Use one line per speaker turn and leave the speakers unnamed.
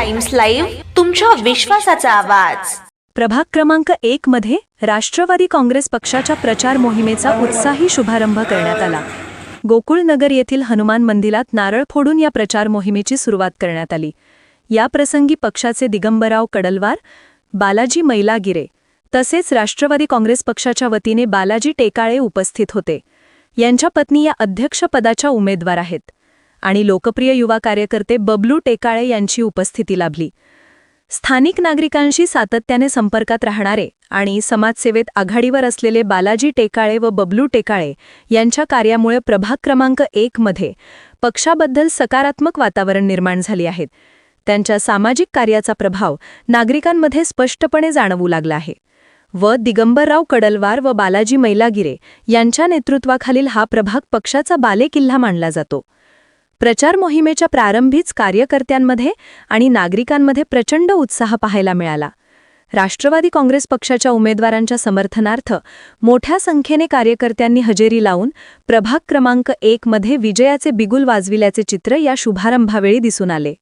Times live तुमच्या विश्वासाचा आवाज.
प्रभाग क्रमांक एक मध्ये राष्ट्रवादी काँग्रेस पक्षाच्या प्रचार मोहिमेचा उत्साही शुभारंभ करण्यात आला. गोकुळनगर येथील हनुमान मंदिरात नारळ फोडून या प्रचार मोहिमेची सुरुवात करण्यात आली. या प्रसंगी पक्षाचे दिगंबराव कडलवार बालाजी मैलागिरे तसेच राष्ट्रवादी काँग्रेस पक्षाच्या वतीने बालाजी टेकाळे उपस्थित होते. यांच्या पत्नी या अध्यक्षपदाच्या उमेदवार आहेत. आणि लोकप्रिय युवा कार्यकर्ते बबलू टेकाळे यांची उपस्थिती लाभली. स्थानिक नागरिकांशी सातत्याने संपर्कात राहणारे आणि समाजसेवेत आघाडीवर असलेले बालाजी टेकाळे व बबलू टेकाळे यांच्या कार्यामुळे प्रभाग क्रमांक एक मध्ये पक्षाबद्दल सकारात्मक वातावरण निर्माण झाले आहेत त्यांच्या सामाजिक कार्याचा प्रभाव नागरिकांमध्ये स्पष्टपणे जाणवू लागला आहे. व दिगंबरराव कडलवार व बालाजी मैलागिरे यांच्या नेतृत्वाखालील हा प्रभाग पक्षाचा बालेकिल्ला मानला जातो. प्रचार मोहिमेच्या प्रारंभीच कार्यकर्त्यांमध्ये आणि नागरिकांमध्ये प्रचंड उत्साह पाहायला मिळाला. राष्ट्रवादी काँग्रेस पक्षाच्या उमेदवारांच्या समर्थनार्थ मोठ्या संख्येने कार्यकर्त्यांनी हजेरी लावून प्रभाग क्रमांक एक मध्ये विजयाचे बिगुल वाजविल्याचे चित्र या शुभारंभावेळी दिसून आले.